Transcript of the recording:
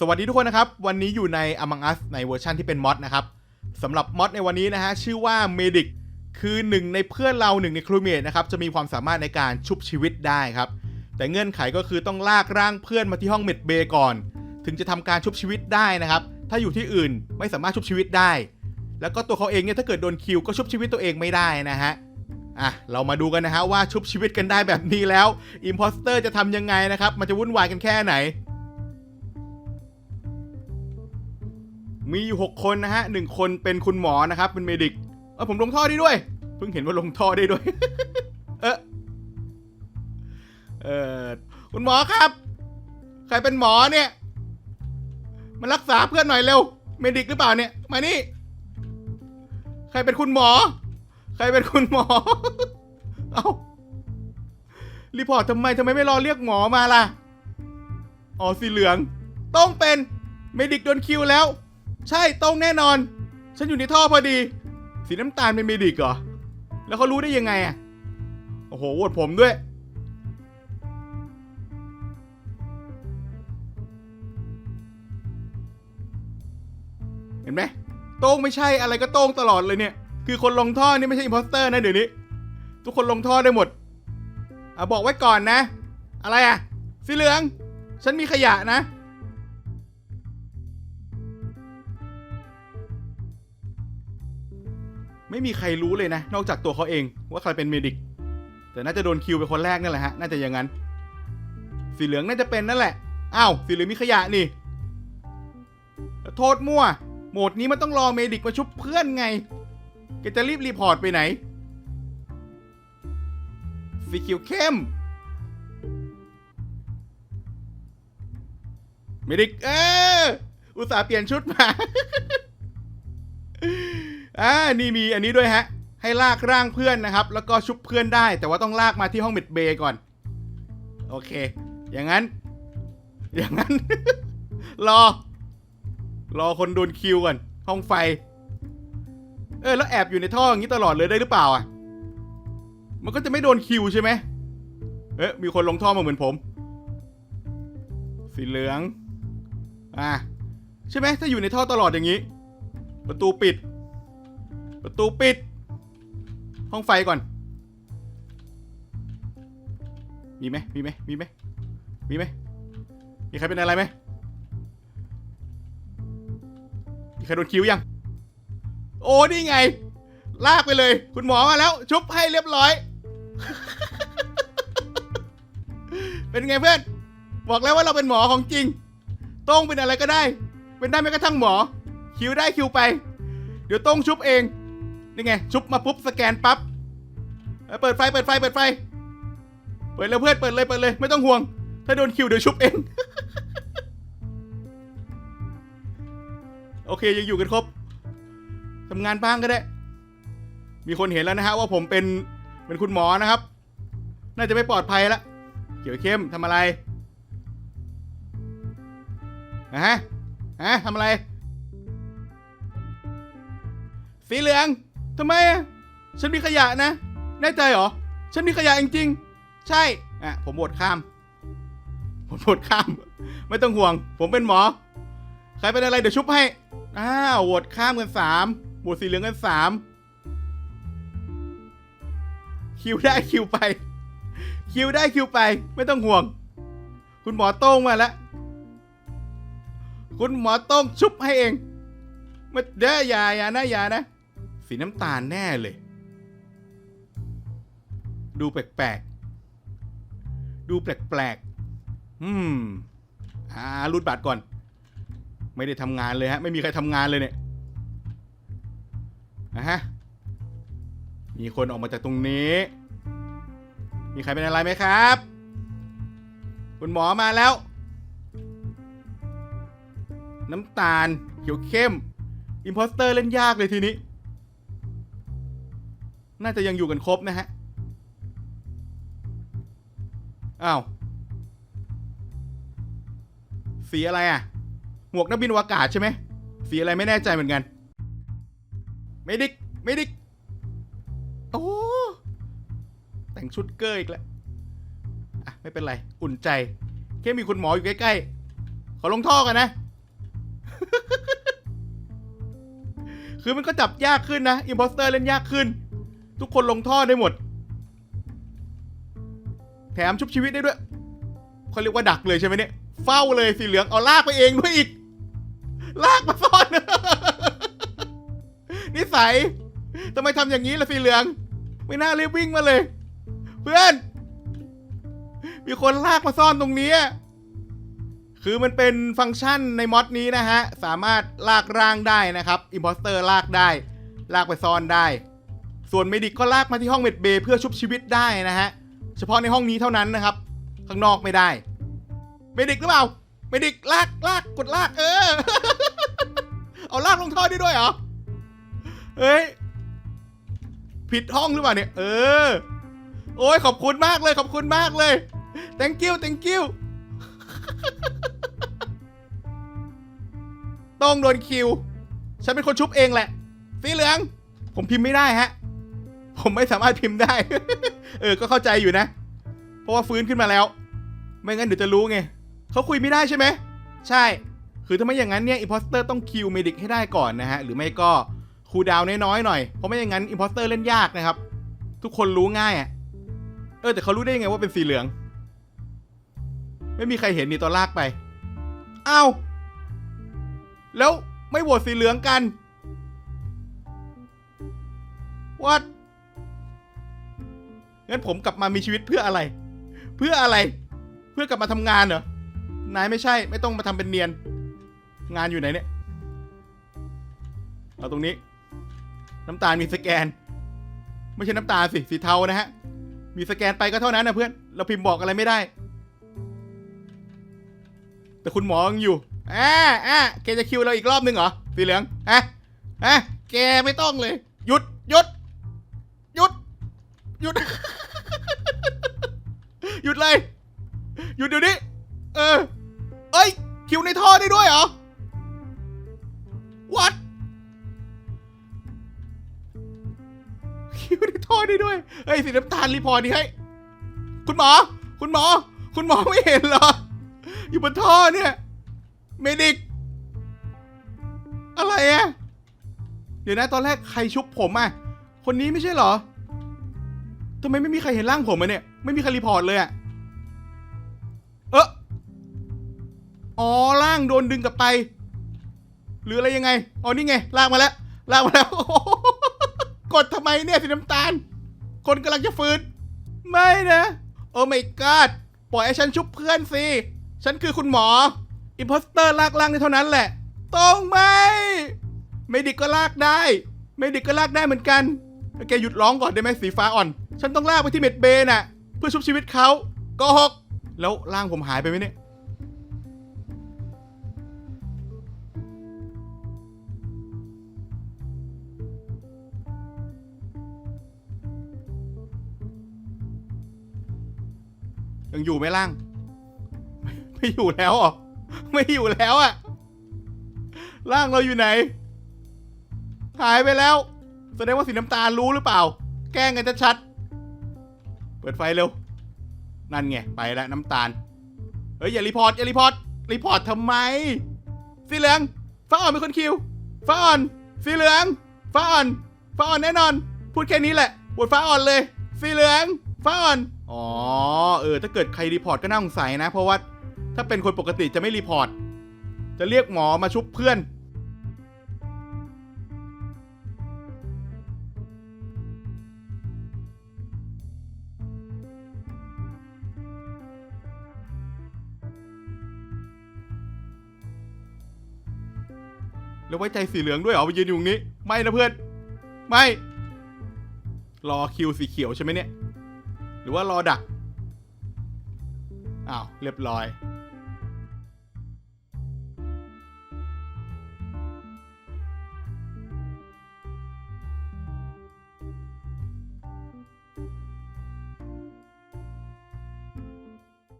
สวัสดีทุกคนนะครับ วันนี้อยู่ใน Among Us ในเวอร์ชันที่เป็นมอดนะครับสำหรับมอดในวันนี้นะฮะ ชื่อว่า Medic คือหนึ่งในเพื่อนเราหนึ่งในครูเมทนะครับ จะมีความสามารถในการชุบชีวิตได้ครับ แต่เงื่อนไขก็คือต้องลากร่างเพื่อนมาที่ห้องเมดเบย์ก่อน ถึงจะทำการชุบชีวิตได้นะครับ ถ้าอยู่ที่อื่นไม่สามารถชุบชีวิตได้ แล้วก็ตัวเขาเองเนี่ยถ้าเกิดโดนคิวก็ชุบชีวิตตัวเองไม่ได้นะฮะอะเรามาดูกันนะฮะว่าชุบชีวิตกันได้แบบนี้แล้วอิมพอสเตอร์จะทำยังไงนะครับมันจะวุ่นวายกันแค่ไหน มีอยู่6คนนะฮะหนึ่งคนเป็นคุณหมอนะครับ เป็นเมดิกเออผมลงท่อได้ด้วย เพิ่งเห็นว่าลงท่อได้ด้วย เออเออคุณหมอครับ ใครเป็นหมอเนี่ย มารักษาเพื่อนหน่อยเร็ว เมดิกหรือเปล่าเนี่ย มานี่ ใครเป็นคุณหมอ ใครเป็นคุณหมอ เอารีพอร์ตทำไมทำไมไม่รอเรียกหมอมาล่ะ อ๋อสีเหลือง ต้องเป็น เมดิกโดนคิวแล้ว ใช่ต้งแน่นอน ฉันอยู่ในท่อพอดี สีน้ำตาลเป็นเมดิกเหรอ แล้วเขารู้ได้ยังไงอะ โอ้โหโหวตผมด้วย เห็นไหมโต้งไม่ใช่อะไรก็โต้งตลอดเลยเนี่ย คือคนลงท่อนี่ไม่ใช่อิมพอสเตอร์นะเดี๋ยวนี้ ทุกคนลงท่อได้หมดอะบอกไว้ก่อนนะ อะไรอะ สีเหลือง ฉันมีขยะนะ ไม่มีใครรู้เลยนะ นอกจากตัวเขาเองว่าใครเป็นเมดิก แต่น่าจะโดนคิวเป็นคนแรกนั่นแหละฮะ น่าจะอย่างนั้น สีเหลืองน่าจะเป็นนั่นแหละ อ้าว สีเหลืองมีขยะนี่ โทษมั่ว โหมดนี้มันต้องรอเมดิกมาชุบเพื่อนไงแกจะรีบรีพอร์ตไปไหน สีเขียวเข้ม เมดิก เออ อุตส่าห์เปลี่ยนชุดมา อ่านี่มีอันนี้ด้วยฮะ ให้ลากร่างเพื่อนนะครับ แล้วก็ชุบเพื่อนได้ แต่ว่าต้องลากมาที่ห้องเมดเบย์ก่อน โอเค อย่างนั้น อย่างนั้น รอ รอคนโดนคิวก่อน ห้องไฟ เออ แล้วแอบอยู่ในท่ออย่างนี้ตลอดเลยได้หรือเปล่าอะ มันก็จะไม่โดนคิวใช่ไหมเอ๊ะมีคนลงท่อมาเหมือนผม สีเหลือง อะ ใช่ไหมถ้าอยู่ในท่อตลอดอย่างนี้ ประตูปิด ประตูปิด ห้องไฟก่อน มีไหมมีไหมมีไหมมีไหมมีใครเป็นอะไรไหมมีใครโดนคิ้วยัง โอ้นี่ไง ลากไปเลย คุณหมอมาแล้ว ชุบให้เรียบร้อย เป็นไงเพื่อน บอกแล้วว่าเราเป็นหมอของจริง ต้องเป็นอะไรก็ได้ เป็นได้แม้กระทั่งหมอ คิวได้คิวไป เดี๋ยวต้องชุบเอง นี่ไง ชุบมาปุ๊บสแกนปั๊บเปิดไฟเปิดไฟเปิดไฟ เปิดเลยเพื่อนเปิดเลยเปิดเลยไม่ต้องห่วง ถ้าโดนคิวเดี๋ยวชุบเอง โอเคยังอยู่กันครบทำงานบ้างก็ได้ มีคนเห็นแล้วนะฮะว่าผมเป็นเป็นคุณหมอนะครับ น่าจะไม่ปลอดภัยแล้วเขียวเข้มทำอะไรอะฮะฮะทำอะไร สีเหลือง ทำไมอะฉันมีขยะนะ แน่ใจเหรอ ฉันมีขยะจริงๆ ใช่ อะ ผมโหวตข้าม ผมโหวตข้าม ไม่ต้องห่วง ผมเป็นหมอ ใครเป็นอะไรเดี๋ยวชุบให้ อ้าวโหวตข้ามกันสามโหวตสีเหลืองกันสามคิวได้คิวไป คิวได้คิวไป ไม่ต้องห่วง คุณหมอโต้งมาแล้ว คุณหมอโต้งชุบให้เองมาเด้ออย่าอย่านะอย่านะ สีน้ำตาลแน่เลย ดูแปลกๆ ดูแปลกๆ อืม อ่ารูดบัตรก่อน ไม่ได้ทำงานเลยฮะ ไม่มีใครทำงานเลยเนี่ยนะฮะ มีคนออกมาจากตรงนี้ มีใครเป็นอะไรไหมครับ คุณหมอมาแล้ว น้ำตาล เขียวเข้ม อิมพอสเตอร์เล่นยากเลยทีนี้ น่าจะยังอยู่กันครบนะฮะ อ้าว สีอะไรอะ หมวกนักบินอวกาศใช่ไหม สีอะไรไม่แน่ใจเหมือนกัน ไม่ดิกไม่ดิกโอ้ แต่งชุดเกอร์อีกแล้ว อะ ไม่เป็นไร อุ่นใจ แค่มีคุณหมออยู่ใกล้ๆ ขอลงท่อกันนะคือมันก็จับยากขึ้นนะ อิมพอสเตอร์เล่นยากขึ้น ทุกคนลงท่อได้หมด แถมชุบชีวิตได้ด้วยเขาเรียกว่าดักเลยใช่ไหมเนี่ย เฝ้าเลยสีเหลืองเอาลากไปเองด้วยอีก ลากมาซ่อน นิสัยทำไมทำอย่างนี้ล่ะสีเหลือง ไม่น่ารีบวิ่งมาเลย เพื่อน มีคนลากมาซ่อนตรงนี้คือมันเป็นฟังก์ชันในมอดนี้นะฮะ สามารถลากร่างได้นะครับ อิมพอสเตอร์ลากได้ ลากไปซ่อนได้ ส่วนเมดิกก็ลากมาที่ห้องเมดเบย์เพื่อชุบชีวิตได้นะฮะ เฉพาะในห้องนี้เท่านั้นนะครับ ข้างนอกไม่ได้ เมดิกหรือเปล่า เมดิกลากลากกดลากเออ เอาลากลงท่อได้ด้วยเหรอ เฮ้ย ผิดห้องหรือเปล่าเนี่ย เออ โอ้ยขอบคุณมากเลย ขอบคุณมากเลย thank you thank you ต้องโดนคิว ฉันเป็นคนชุบเองแหละ สีเหลือง ผมพิมพ์ไม่ได้ฮะ ผมไม่สามารถพิมพ์ได้ เออ ก็เข้าใจอยู่นะ เพราะว่าฟื้นขึ้นมาแล้ว ไม่งั้นเดี๋ยวจะรู้ไงเขาคุยไม่ได้ใช่ไหม ใช่ คือถ้าไม่อย่างนั้นเนี่ยอิมพอสเตอร์ต้องคิวเมดิกให้ได้ก่อนนะฮะ หรือไม่ก็คูดาวน้อยๆหน่อย เพราะไม่อย่างนั้นอิมพอสเตอร์เล่นยากนะครับ ทุกคนรู้ง่ายอะ่ะเออแต่เขารู้ได้ยังไงว่าเป็นสีเหลือง ไม่มีใครเห็นนี่ตอนลากไป อ้าว แล้วไม่โหวตสีเหลืองกันวัด งั้นผมกลับมามีชีวิตเพื่ออะไร เพื่ออะไร เพื่อกลับมาทำงานเหรอ นายไม่ใช่ ไม่ต้องมาทำเป็นเนียน งานอยู่ไหนเนี่ย เอาตรงนี้ น้ำตาลมีสแกน ไม่ใช่น้ำตาลสิ สีเทานะฮะ มีสแกนไปก็เท่านั้นนะเพื่อน เราพิมพ์บอกอะไรไม่ได้ แต่คุณหมอยังอยู่อ่าอ่าแกจะคิวเราอีกรอบหนึ่งเหรอ สีเหลืองอะอะแกไม่ต้องเลย หยุด หยุด หยุดเดี๋ยวนี้ เออ เอ้ย คิวในท่อได้ด้วยเหรอ what คิวในท่อได้ด้วย เฮ้ยสีน้ำตาลรีพอร์ตดิเฮ้คุณหมอ คุณหมอ คุณหมอไม่เห็นเหรอ อยู่บนท่อเนี่ย เมดิก อะไรอะเดี๋ยวนะตอนแรกใครชุบผมอะคนนี้ไม่ใช่เหรอทำไมไม่มีใครเห็นร่างผมอะเนี่ย ไม่มีใครรีพอร์ตเลยอะ อ๋อร่างโดนดึงกลับไป หรืออะไรยังไงอ๋อนี่ไงลากมาแล้วลากมาแล้ว กดทำไมเนี่ยสีน้ำตาล คนกำลังจะฟื้น ไม่นะโอ้ไม่กอดปล่อยให้ฉันชุบเพื่อนสิฉันคือคุณหมออิมพอสเตอร์ลากล่างได้เท่านั้นแหละ ต้องไหมเมดิกก็ลากได้เมดิกก็ลากได้เหมือนกันแกหยุดร้องก่อนได้ไหมสีฟ้าอ่อน ฉันต้องลากไปที่เม็ดเบย์น่ะ เพื่อชุบชีวิตเขาโก็หก แล้วร่างผมหายไปไหมเนี่ย ยังอยู่ไหมล่าง ไม่อยู่แล้วเหรอไม่อยู่แล้วอะร่างเราอยู่ไหน หายไปแล้ว แสดงว่าสีน้ำตาลรู้หรือเปล่า แกล้งกันชัดๆเปิดไฟเร็ว นั่นไง ไปแล้วน้ำตาล เฮ้ยอย่ารีพอร์ตอย่ารีพอร์ตรีพอร์ตทำไม สีเหลือง ฟ้าอ่อนเป็นคนคิว ฟ้าอ่อน สีเหลือง ฟ้าอ่อน ฟ้าอ่อนแน่นอน พูดแค่นี้แหละบทฟ้าอ่อนเลย สีเหลือง ฟ้าอ่อน อ๋อเออถ้าเกิดใครรีพอร์ตก็น่าสงสัยนะ เพราะว่าถ้าเป็นคนปกติจะไม่รีพอร์ต จะเรียกหมอมาชุบเพื่อน แล้วไว้ใจสีเหลืองด้วยเหรอไปยืนอยู่ตรงนี้ ไม่นะเพื่อน ไม่ รอคิวสีเขียวใช่ไหมเนี่ย หรือว่ารอดัก อ้าว เรียบร้อย